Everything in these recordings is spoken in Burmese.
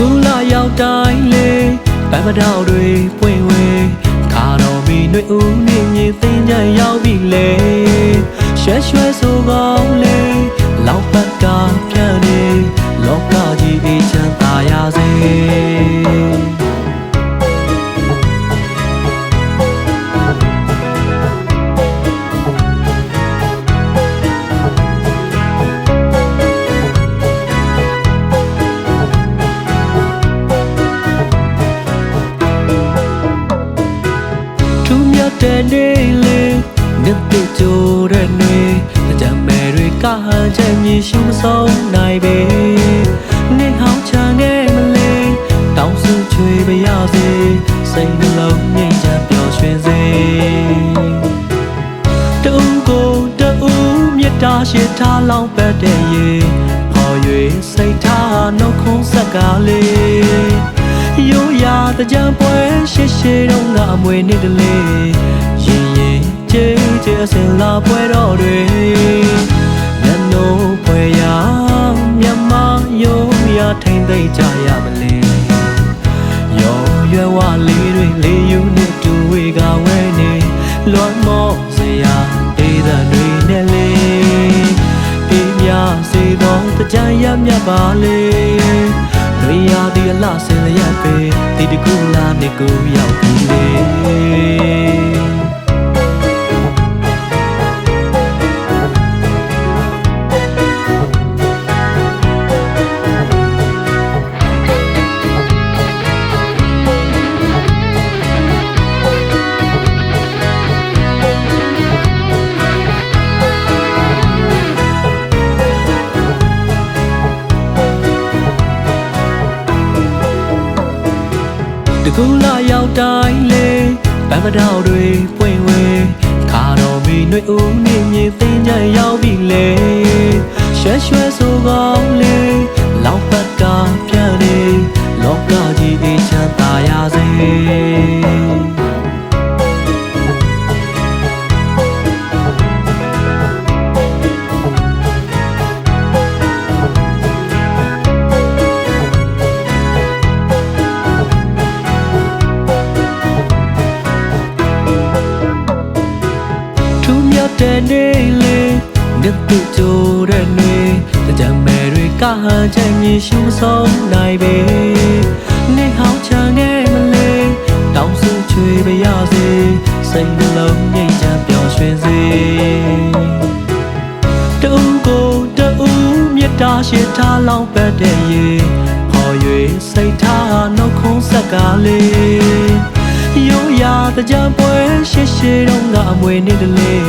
ကူလာရောက်တိုင်းလေဗမတော်တွေပွင့်ဝေခါတော်မီနှွေဦးနေမြင်သိညာရောက်ပြီလေရွှဲရွှဲဆိုကောင်းလေ ကဟန်ချက်မြည်ရှုံးဆုံးနိုင်ပေနေ့ဟောင်းချမ်းခဲ့မလေးတောင်းစုချွေပါရစေစိတ်နှလုံးငြိမ်ချမ်းပျော်ရွှင်စေတူကိုတူမြတ်တာရှိထားလောင်းပတ်တဲ့ရေပေါ်၍စိတ်ထားနှုတ်ခွန်းဆက်ကားလေးရိုးရာတကြံပွဲရှေ့ရှေ့တော့ကအမွေနှစ်တလေးရင်ရင်ကြဲကြဲအစင်လာပွဲတော်တွေ မ့်သိမ့်ကြရမလဲရောရွယ်ဝလေးတွေလေးယူနှစ်တူဝေကဝဲနေလွမ်းမောစရာဒေသတွေနဲ့လေအေးမြစေသောတကြံရမြတ်ပါလေလွေရသည်အလှဆင်လျက်ပဲဒီတကူလာနေကူရောက်ပြီလေ တကူလာရောက်တိုင်းလေဗမတော်တွေပွင့်ဝေခါတော်မီနှွေဦးနေမြင်သိညာရောက်ပြီလေရွှဲရွှဲဆိုကောင်းလေလောက်ပတ်ကပြန်နေလောကကြီးအေးချမ်းသာရစေ တ်တဲ့နေ့လေးနှစ်သိကြိုတဲ့နေ့ကြံမဲ့တွေကဟန်ချက်မြည်ရှုံးဆုံးနိုင်ပေနေ့ဟောင်းချမ်းခဲ့မလေးတောင်းစုချွေပါရစေစိတ်နှလုံးငြိမ်ချမ်းပျော်ရွှင်စေတူကိုတူမြတ်တာရှိထားလောင်းပတ်တဲ့ရေပေါ်၍စိတ်ထားနှုတ်ခွန်းဆက်ကားလေး ရိုးရာတကြံပွဲရှေ့ရှေ့တော့ကအမွေနှစ်တလေး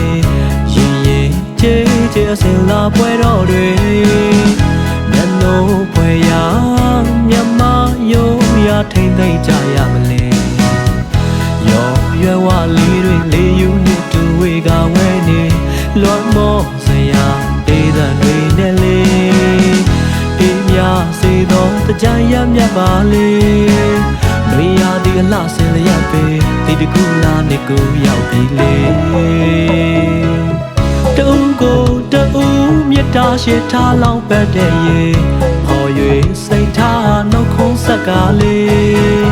ရင်ရင်ကြဲကြဲအစင်လာပွဲတော်တွေမျက်နှာပွဲရာမြမရိုးရာထိမ့်သိမ့်ကြရမလဲရောရွယ်ဝလေးတွေလေးယူနှစ်တူဝေကဝဲနေလွမ်းမောစရာဒေသတွေနဲ့လေအေးမြစေသောတကြံရမြတ်ပါလေ လွေရသည်အလှဆင်လျက်ပဲဒီတကူလာနေကူရောက်ပြီလေတူကိုတူမြတ်တာရှိထားလောင်းပတ်တဲ့ရေပေါ်၍စိတ်ထားနှုတ်ခွန်းဆက်ကားလေး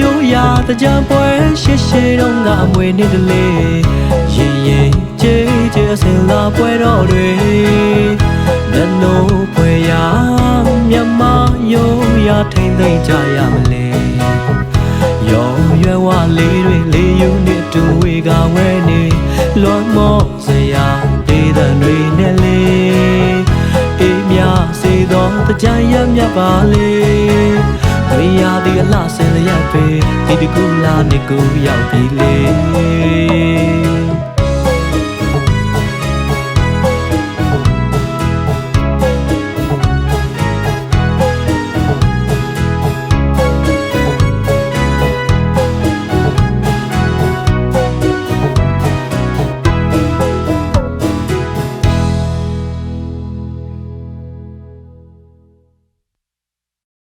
ရိုးရာတကြံပွဲရှေ့ရှေ့တော့ကအမွေနှစ်တလေးရင်ရင်ကြဲကြဲအစင်လာပွဲတော်တွေမျက်နှာပွဲရာမြမရိုးရာထိမ့်သိမ့်ကြရမလဲရောရွယ်ဝ လေးတွေလေးယူနှစ်တူဝေကဝဲနေလွန်မော့စရာဒေသတွေနဲ့လေအေးမြစေသောတကြံရမြတ်ပါလေဝေရသည်အလှဆင်လျက်ပဲဒီတကူလာနေကူရောက်ပြီလေ